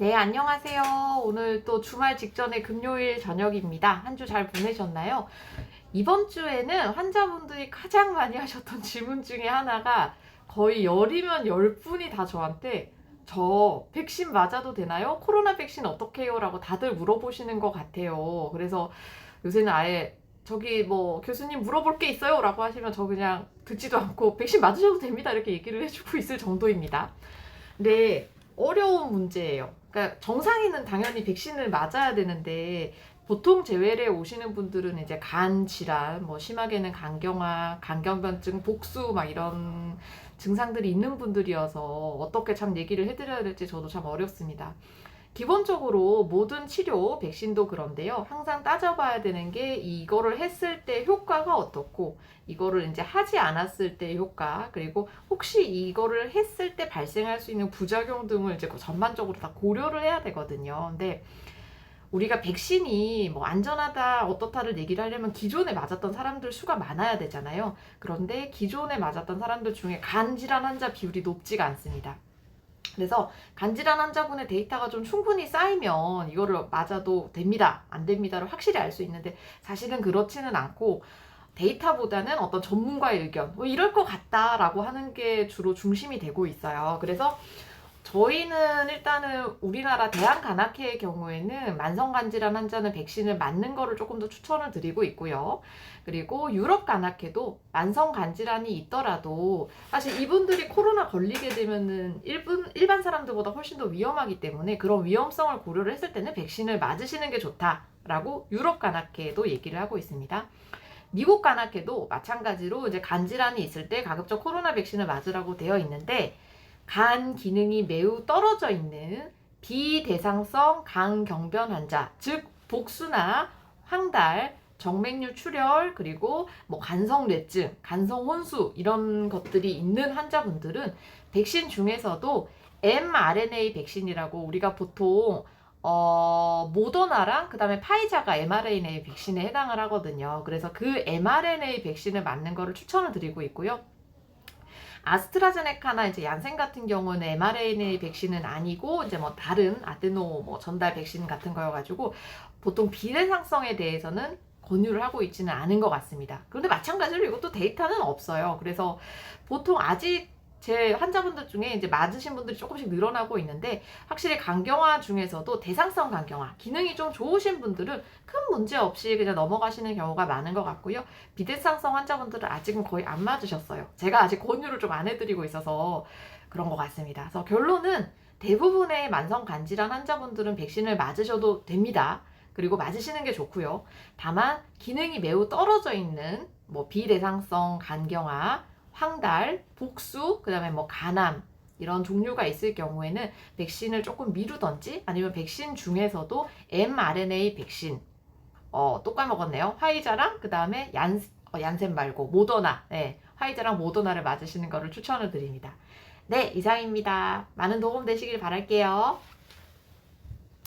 네, 안녕하세요. 오늘 또 주말 직전의 금요일 저녁입니다. 한 주 잘 보내셨나요? 이번 주에는 환자분들이 가장 많이 하셨던 질문 중에 하나가 거의 열이면 열 분이 다 저한테 저 백신 맞아도 되나요? 코로나 백신 어떻게 해요? 라고 다들 물어보시는 것 같아요. 그래서 요새는 아예 저기 뭐 교수님 물어볼 게 있어요? 라고 하시면 저 그냥 듣지도 않고 백신 맞으셔도 됩니다. 이렇게 얘기를 해주고 있을 정도입니다. 근데 어려운 문제예요. 그러니까 정상인은 당연히 백신을 맞아야 되는데 보통 재외래 오시는 분들은 이제 간 질환, 뭐 심하게는 간경화, 간경변증, 복수 막 이런 증상들이 있는 분들이어서 어떻게 참 얘기를 해드려야 될지 저도 참 어렵습니다. 기본적으로 모든 치료, 백신도 그런데요. 항상 따져봐야 되는 게 이거를 했을 때 효과가 어떻고, 이거를 이제 하지 않았을 때 효과, 그리고 혹시 이거를 했을 때 발생할 수 있는 부작용 등을 이제 전반적으로 다 고려를 해야 되거든요. 근데 우리가 백신이 뭐 안전하다, 어떻다를 얘기를 하려면 기존에 맞았던 사람들 수가 많아야 되잖아요. 그런데 기존에 맞았던 사람들 중에 간질환 환자 비율이 높지가 않습니다. 그래서 간질환 환자분의 데이터가 좀 충분히 쌓이면 이거를 맞아도 됩니다. 안 됩니다를 확실히 알 수 있는데 사실은 그렇지는 않고 데이터보다는 어떤 전문가의 의견, 뭐 이럴 것 같다라고 하는 게 주로 중심이 되고 있어요. 그래서 저희는 일단은 우리나라 대한간악회의 경우에는 만성간질환 환자는 백신을 맞는 거를 조금 더 추천을 드리고 있고요. 그리고 유럽간악회도 만성간질환이 있더라도 사실 이분들이 코로나 걸리게 되면은 일분, 일반 사람들보다 훨씬 더 위험하기 때문에 그런 위험성을 고려를 했을 때는 백신을 맞으시는 게 좋다라고 유럽간악회도 얘기를 하고 있습니다. 미국 간악회도 마찬가지로 이제 간질환이 있을 때 가급적 코로나 백신을 맞으라고 되어 있는데 간 기능이 매우 떨어져 있는 비대상성 간경변 환자, 즉 복수나 황달, 정맥류 출혈 그리고 뭐 간성뇌증, 간성혼수 이런 것들이 있는 환자분들은 백신 중에서도 mRNA 백신이라고 우리가 보통 어, 모더나랑 그다음에 파이자가 mRNA 백신에 해당을 하거든요. 그래서 그 mRNA 백신을 맞는 거를 추천을 드리고 있고요. 아스트라제네카나 이제 얀센 같은 경우는 mRNA 백신은 아니고 이제 뭐 다른 아데노 뭐 전달 백신 같은 거여가지고 보통 비대상성에 대해서는 권유를 하고 있지는 않은 것 같습니다. 그런데 마찬가지로 이것도 데이터는 없어요. 그래서 보통 아직 제 환자분들 중에 이제 맞으신 분들이 조금씩 늘어나고 있는데 확실히 간경화 중에서도 대상성 간경화 기능이 좀 좋으신 분들은 큰 문제 없이 그냥 넘어가시는 경우가 많은 것 같고요. 비대상성 환자분들은 아직은 거의 안 맞으셨어요. 제가 아직 권유를 좀 안 해드리고 있어서 그런 것 같습니다. 그래서 결론은 대부분의 만성 간질환 환자분들은 백신을 맞으셔도 됩니다. 그리고 맞으시는 게 좋고요. 다만 기능이 매우 떨어져 있는 뭐 비대상성 간경화 황달, 복수, 그 다음에 뭐 간암 이런 종류가 있을 경우에는 백신을 조금 미루던지 아니면 백신 중에서도 mRNA 백신 어, 또 까먹었네요. 화이자랑 그 다음에 얀, 어, 얀센 말고 모더나 네, 화이자랑 모더나를 맞으시는 거를 추천을 드립니다. 네, 이상입니다. 많은 도움 되시길 바랄게요.